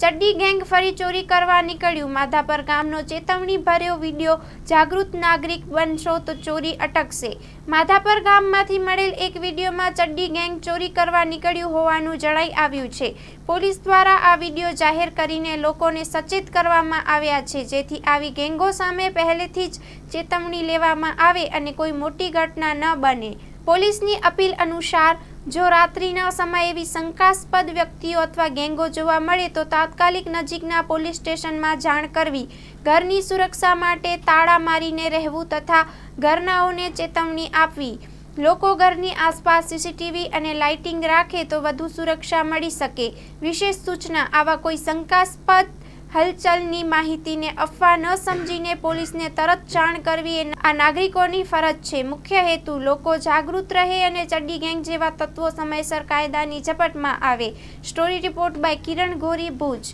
ચડ્ડી gang ફરી ચોરી કરવા નીકળ્યું. માધાપર ગામનો ચેતવણી ભર્યો વીડિયો જાગૃત નાગરિક બનશો તો ચોરી અટકશે. માધાપર ગામમાંથી મળેલ એક વિડીયોમાં ચડ્ડી ગેંગ ચોરી કરવા નીકળ્યું હોવાનું જણાઈ આવ્યું છે. પોલીસ દ્વારા આ વીડિયો જાહેર કરીને લોકોને સચેત કરવામાં આવ્યા છે. જેથી આવી ગેંગો સામે પહેલેથી જ ચેતવણી લેવામાં આવે અને કોઈ મોટી ઘટના ન બને. પોલીસની અપીલ અનુસાર જો રાત્રિના સમયે એવી શંકાસ્પદ વ્યક્તિઓ અથવા ગેંગો જોવા મળે તો તાત્કાલિક નજીકના પોલીસ સ્ટેશનમાં જાણ કરવી, ઘરની સુરક્ષા માટે તાળા મારીને રહેવું તથા ઘરનાઓને ચેતવણી આપવી. લોકો ઘરની આસપાસ સીસીટીવી અને લાઇટિંગ રાખે તો વધુ સુરક્ષા મળી શકે. વિશેષ સૂચના, આવા કોઈ શંકાસ્પદ હલચલની માહિતીને અફવા ન સમજીને પોલીસને તરત જાણ કરવી એ આ નાગરિકોની ફરજ છે. મુખ્ય હેતુ, લોકો જાગૃત રહે અને ચડ્ડી ગેંગ જેવા તત્વો સમયસર કાયદાની ઝપટમાં આવે. Story report by Kiran Gori Bhuj.